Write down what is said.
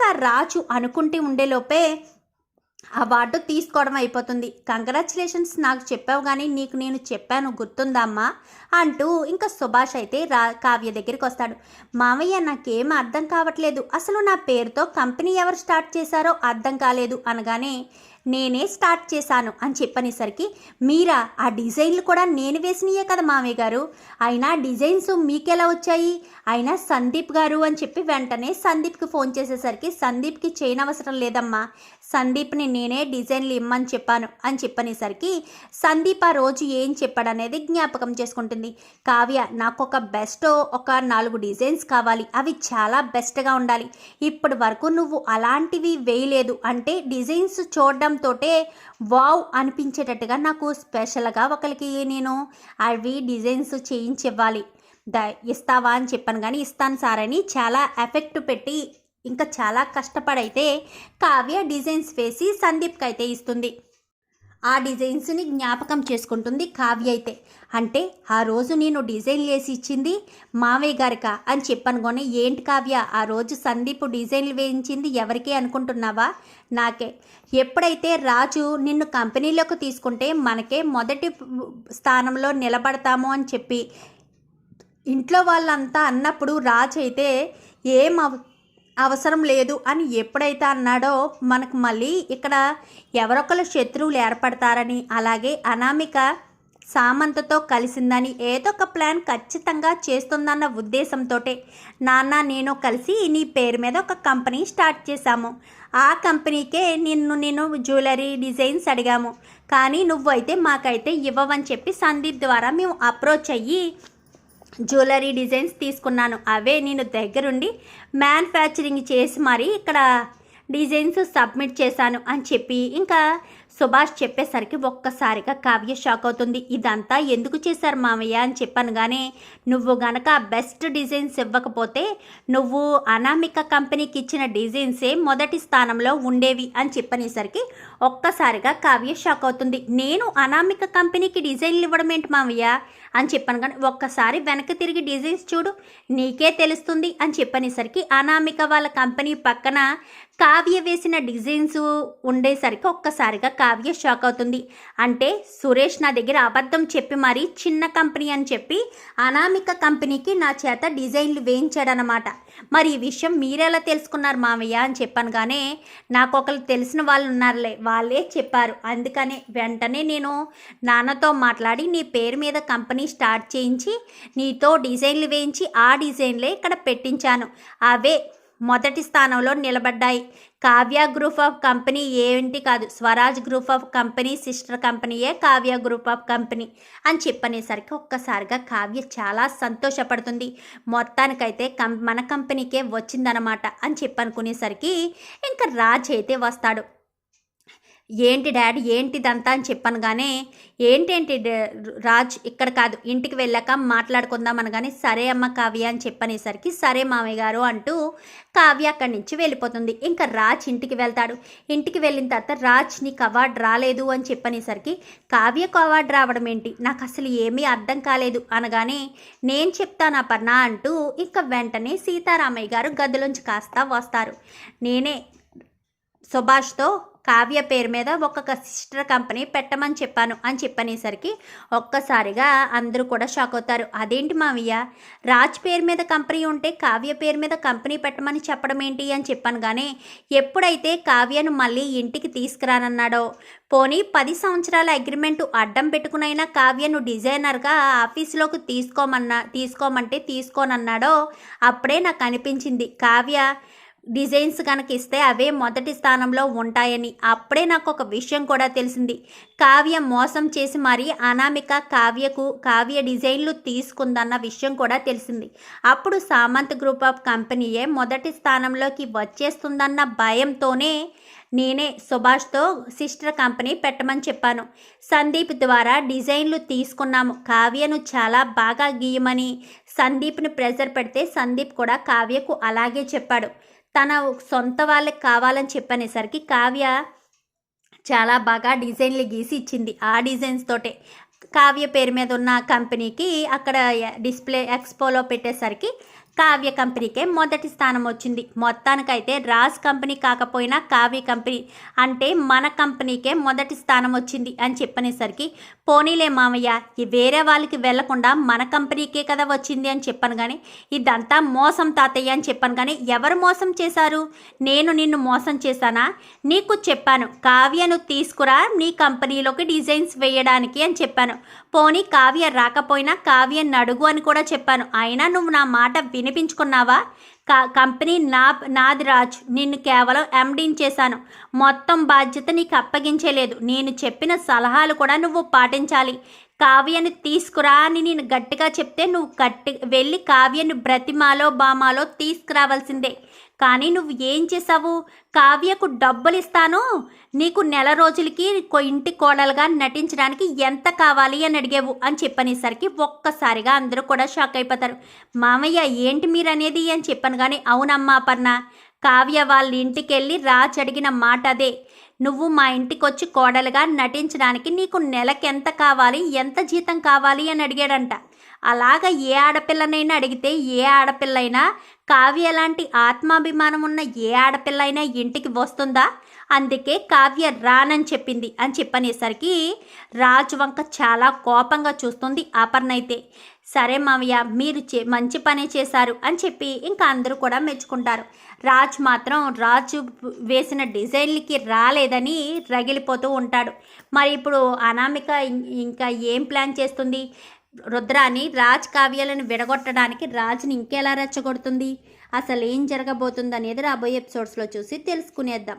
ఇంకా రాజు అనుకుంటూ ఉండేలోపే అవార్డు తీసుకోవడం అయిపోతుంది. కంగ్రాచులేషన్స్ నాకు చెప్పావు కానీ నీకు నేను చెప్పాను గుర్తుందమ్మా అంటూ ఇంకా సుభాష్ అయితే రా కావ్య దగ్గరికి వస్తాడు. మామయ్య నాకేం అర్థం కావట్లేదు. అసలు నా పేరుతో కంపెనీ ఎవరు స్టార్ట్ చేశారో అర్థం కాలేదు అనగానే నేనే స్టార్ట్ చేశాను అని చెప్పనేసరికి మీరా ఆ డిజైన్లు కూడా నేను వేసినయే కదా మామయ్య గారు. అయినా డిజైన్స్ మీకెలా వచ్చాయి? అయినా సందీప్ గారు అని చెప్పి వెంటనే సందీప్కి ఫోన్ చేసేసరికి సందీప్కి చేయనవసరం లేదమ్మా. సందీప్ని నేనే డిజైన్లు ఇమ్మని చెప్పాను అని చెప్పనేసరికి సందీప్ ఆ రోజు ఏం చెప్పాడనేది జ్ఞాపకం చేసుకుంటుంది. కావ్య నాకు ఒక బెస్ట్ ఒక నాలుగు డిజైన్స్ కావాలి. అవి చాలా బెస్ట్గా ఉండాలి. ఇప్పటి వరకు నువ్వు అలాంటివి వేయలేదు అంటే డిజైన్స్ చూడడం తోటే వావ్ అనిపించేటట్టుగా నాకు స్పెషల్గా ఒకరికి నేను అవి డిజైన్స్ చేయించి ఇవ్వాలి ద ఇస్తావా అని చెప్పాను కానీ ఇస్తాను సార్ అని చాలా ఎఫెక్ట్ పెట్టి ఇంకా చాలా కష్టపడైతే కావ్య డిజైన్స్ వేసి సందీప్కి అయితే ఇస్తుంది. ఆ డిజైన్స్ని జ్ఞాపకం చేసుకుంటుంది కావ్య అయితే. అంటే ఆ రోజు నేను డిజైన్ వేసి ఇచ్చింది మావయ్య గారిక అని చెప్పాను ఏంటి కావ్య ఆ రోజు సందీప్ డిజైన్లు వేయించింది ఎవరికే అనుకుంటున్నావా? నాకే. ఎప్పుడైతే రాజు నిన్ను కంపెనీలోకి తీసుకుంటే మనకే మొదటి స్థానంలో నిలబడతాము అని చెప్పి ఇంట్లో వాళ్ళంతా అన్నప్పుడు రాజు అయితే ఏం అవసరం లేదు అని ఎప్పుడైతే అన్నాడో మనకు మళ్ళీ ఇక్కడ ఎవరొకరు శత్రువులు ఏర్పడతారని అలాగే అనామిక సామంతతో కలిసిందని ఏదో ఒక ప్లాన్ ఖచ్చితంగా చేస్తుందన్న ఉద్దేశంతో నాన్న నేను కలిసి నీ పేరు మీద ఒక కంపెనీ స్టార్ట్ చేశాము. ఆ కంపెనీకే నిన్ను నేను జ్యువెలరీ డిజైన్స్ అడిగాము. కానీ నువ్వైతే మాకైతే ఇవ్వవని చెప్పి సందీప్ ద్వారా మేము అప్రోచ్ అయ్యి జ్యువెలరీ డిజైన్స్ తీసుకున్నాను. అవే నేను దగ్గరుండి మ్యానుఫ్యాక్చరింగ్ చేసి మరి ఇక్కడ డిజైన్స్ సబ్మిట్ చేశాను అని చెప్పి ఇంకా సుభాష్ చెప్పేసరికి ఒక్కసారిగా కావ్య షాక్ అవుతుంది. ఇదంతా ఎందుకు చేశారు మామయ్య అని చెప్పాను కానీ నువ్వు గనక బెస్ట్ డిజైన్స్ ఇవ్వకపోతే నువ్వు అనామిక కంపెనీకి ఇచ్చిన డిజైన్సే మొదటి స్థానంలో ఉండేవి అని చెప్పనేసరికి ఒక్కసారిగా కావ్య షాక్ అవుతుంది. నేను అనామిక కంపెనీకి డిజైన్లు ఇవ్వడం ఏంటి మామయ్య అని చెప్పాను కానీ ఒక్కసారి వెనక్కి తిరిగి డిజైన్స్ చూడు నీకే తెలుస్తుంది అని చెప్పనేసరికి అనామిక వాళ్ళ కంపెనీ పక్కన కావ్య వేసిన డిజైన్స్ ఉండేసరికి ఒక్కసారిగా కావ్య షాక్ అవుతుంది. అంటే సురేష్ నా దగ్గర అబద్ధం చెప్పి మరీ చిన్న కంపెనీ అని చెప్పి అనామిక కంపెనీకి నా చేత డిజైన్లు వేయించాడనమాట మరి ఈ విషయం మీరెలా తెలుసుకున్నారు మామయ్య అని చెప్పాను కానీ నాకు ఒకరు తెలిసిన వాళ్ళు ఉన్నారులే వాళ్ళే చెప్పారు. అందుకనే వెంటనే నేను నాన్నతో మాట్లాడి నీ పేరు మీద కంపెనీ స్టార్ట్ చేయించి నీతో డిజైన్లు వేయించి ఆ డిజైన్లే ఇక్కడ పెట్టించాను. అవే మొదటి స్థానంలో నిలబడ్డాయి. కావ్య గ్రూప్ ఆఫ్ కంపెనీ ఏంటి కాదు. Swaraj group of company sister కంపెనీయే కావ్య గ్రూప్ ఆఫ్ కంపెనీ అని చెప్పనేసరికి ఒక్కసారిగా కావ్య చాలా సంతోషపడుతుంది. మొత్తానికైతే కం మన కంపెనీకే వచ్చిందనమాట అని చెప్పనుకునేసరికి ఇంకా రాజ్ అయితే వస్తాడు. ఏంటి డాడీ? ఏంటిదంతా అని చెప్పనగానే ఏంటేంటి రాజ్? ఇక్కడ కాదు. ఇంటికి వెళ్ళాక మాట్లాడుకుందాం అనగానే సరే అమ్మ కావ్య అని చెప్పనేసరికి సరే మామయ్య గారు అంటూ కావ్య అక్కడి నుంచి వెళ్ళిపోతుంది. ఇంకా రాజ్ ఇంటికి వెళ్తాడు. ఇంటికి వెళ్ళిన తర్వాత రాజ్ నీకు అవార్డు రాలేదు అని చెప్పనేసరికి కావ్యకు అవార్డు రావడం ఏంటి? నాకు అసలు ఏమీ అర్థం కాలేదు. అనగానే నేను చెప్తాను అపర్ణ అంటూ ఇంకా వెంటనే సీతారామయ్య గారు గదిలోంచి కాస్త వస్తారు. నేనే సుభాష్తో కావ్య పేరు మీద ఒక్కొక్క సిస్టర్ కంపెనీ పెట్టమని చెప్పాను అని చెప్పనేసరికి ఒక్కసారిగా అందరూ కూడా షాక్ అవుతారు. అదేంటి మావయ్య? రాజ్ పేరు మీద కంపెనీ ఉంటే కావ్య పేరు మీద కంపెనీ పెట్టమని చెప్పడం ఏంటి అని చెప్పాను కానీ ఎప్పుడైతే కావ్యను మళ్ళీ ఇంటికి తీసుకురానన్నాడో పోనీ పది సంవత్సరాల అగ్రిమెంట్ అడ్డం పెట్టుకునైనా కావ్యను డిజైనర్గా ఆఫీస్లోకి తీసుకోమన్నా తీసుకోమంటే తీసుకోనన్నాడో అప్పుడే నాకు అనిపించింది. కావ్య డిజైన్స్ కనుక ఇస్తే అవే మొదటి స్థానంలో ఉంటాయని అప్పుడే నాకు ఒక విషయం కూడా తెలిసింది. కావ్య మోసం చేసి మరీ అనామిక కావ్యకు కావ్య డిజైన్లు తీసుకుందన్న విషయం కూడా తెలిసింది. అప్పుడు సామంత్ గ్రూప్ ఆఫ్ కంపెనీయే మొదటి స్థానంలోకి వచ్చేస్తుందన్న భయంతోనే నేనే సుభాష్తో సిస్టర్ కంపెనీ పెట్టమని చెప్పాను. సందీప్ ద్వారా డిజైన్లు తీసుకున్నాము. కావ్యను చాలా బాగా గీయమని సందీప్ని ప్రెజర్ పెడితే సందీప్ కూడా కావ్యకు అలాగే చెప్పాడు. తన సొంత వాళ్ళకి కావాలని చెప్పనేసరికి కావ్య చాలా బాగా డిజైన్లు గీసి ఇచ్చింది. ఆ డిజైన్స్ తోటే కావ్య పేరు మీద ఉన్న కంపెనీకి అక్కడ డిస్ప్లే ఎక్స్పోలో పెట్టేసరికి కావ్య కంపెనీకే మొదటి స్థానం వచ్చింది. మొత్తానికైతే రాజ్ కంపెనీ కాకపోయినా కావ్య కంపెనీ అంటే మన కంపెనీకే మొదటి స్థానం వచ్చింది అని చెప్పనేసరికి పోనీలే మామయ్య ఈ వేరే వాళ్ళకి వెళ్ళకుండా మన కంపెనీకే కదా వచ్చింది అని చెప్పాను కానీ ఇదంతా మోసం తాతయ్య అని చెప్పాను కానీ ఎవరు మోసం చేశారు? నేను నిన్ను మోసం చేశానా? నీకు చెప్పాను కావ్యను తీసుకురా నీ కంపెనీలోకి డిజైన్స్ వేయడానికి అని చెప్పాను. పోనీ కావ్య రాకపోయినా కావ్యను అడుగు అని కూడా చెప్పాను. అయినా నువ్వు నా మాట విని వినిపించుకున్నావా? కంపెనీ నా నాది రాజ్. నిన్ను కేవలం ఎండీని చేశాను. మొత్తం బాధ్యత నీకు అప్పగించలేదు. నేను చెప్పిన సలహాలు కూడా నువ్వు పాటించాలి. కావ్యని తీసుకురా అని నేను గట్టిగా చెప్తే నువ్వు గట్టి వెళ్ళి కావ్యని బ్రతిమాలో బామాలో తీసుకురావాల్సిందే. కానీ నువ్వు ఏం చేసావు కావ్యకు డబ్బులు ఇస్తాను నీకు నెల రోజులకి ఇంటి కోడలుగా నటించడానికి ఎంత కావాలి అని అడిగేవు అని చెప్పనేసరికి ఒక్కసారిగా అందరూ కూడా షాక్ అయిపోతారు. మామయ్య ఏంటి మీరు అనేది అని చెప్పాను కానీ అవునమ్మా అపర్ణ. కావ్య వాళ్ళ ఇంటికి వెళ్ళి రాజ్ అడిగిన మాట అదే నువ్వు మా ఇంటికి వచ్చి కోడలుగా నటించడానికి నీకు నెలకెంత కావాలి? ఎంత జీతం కావాలి అని అడిగాడంట. అలాగ ఏ ఆడపిల్లనైనా అడిగితే ఏ ఆడపిల్లైనా కావ్య లాంటి ఆత్మాభిమానం ఉన్న ఏ ఆడపిల్ల అయినా ఇంటికి వస్తుందా? అందుకే కావ్య రానని చెప్పింది. అని చెప్పనేసరికి రాజు వంక చాలా కోపంగా చూస్తుంది అపర్ణ అయితే సరే మావయ్య మీరు చే మంచి పనే చేశారు అని చెప్పి ఇంకా అందరూ కూడా మెచ్చుకుంటారు. రాజ్ మాత్రం రాజు వేసిన డిజైన్లకి రాలేదని రగిలిపోతూ ఉంటాడు. మరి ఇప్పుడు అనామిక ఇంకా ఏం ప్లాన్ చేస్తుంది? రుద్రాని రాజ్ కావ్యాలను విడగొట్టడానికి రాజుని ఇంకెలా రెచ్చగొడుతుంది? అసలు ఏం జరగబోతుంది అనేది రాబోయే ఎపిసోడ్స్లో చూసి తెలుసుకునేద్దాం.